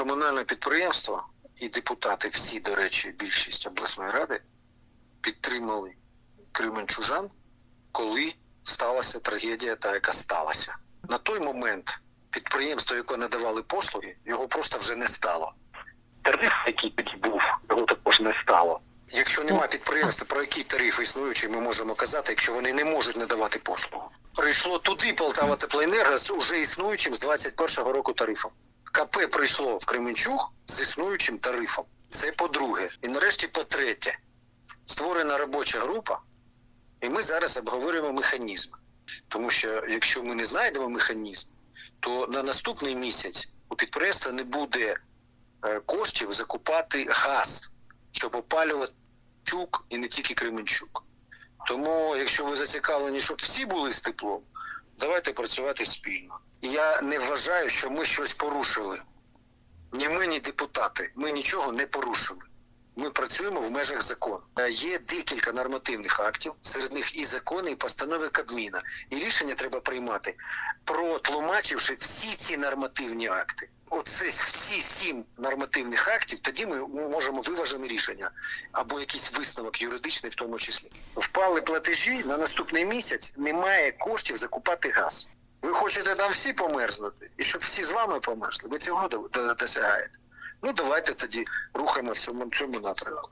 комунальне підприємство і депутати, всі, до речі, більшість обласної ради, підтримали Кременчужан, коли сталася трагедія, та яка сталася. На той момент підприємство, яке надавали послуги, його просто вже не стало. Тариф, який тоді був, його також не стало. Якщо немає підприємства, про який тариф існуючий ми можемо казати, якщо вони не можуть надавати послугу. Прийшло туди Полтава Теплоенерго з уже існуючим з 21-го року тарифом. КП прийшло в Кременчуг з існуючим тарифом. Це по-друге. І нарешті по-третє, створена робоча група, і ми зараз обговорюємо механізм. Тому що якщо ми не знайдемо механізм, то на наступний місяць у підприємства не буде е, коштів закупати газ, щоб опалювати Чук і не тільки Кременчук. Тому, якщо ви зацікавлені, щоб всі були з теплом, давайте працювати спільно. Я не вважаю, що ми щось порушили. Ні ми, ні депутати. Ми нічого не порушили. Ми працюємо в межах закону. Е, Є декілька нормативних актів, серед них і закони, і постанови Кабміна. І рішення треба приймати, протлумачивши всі ці нормативні акти. Оце всі сім нормативних актів, тоді ми можемо виважене рішення або якийсь висновок юридичний, в тому числі. Впали платежі на наступний місяць. Немає коштів закупати газ. Ви хочете там всі померзнути, і щоб всі з вами померзли. Ви цього до- до- досягаєте. Ну давайте тоді рухаємо в цьому, цьому напрямку.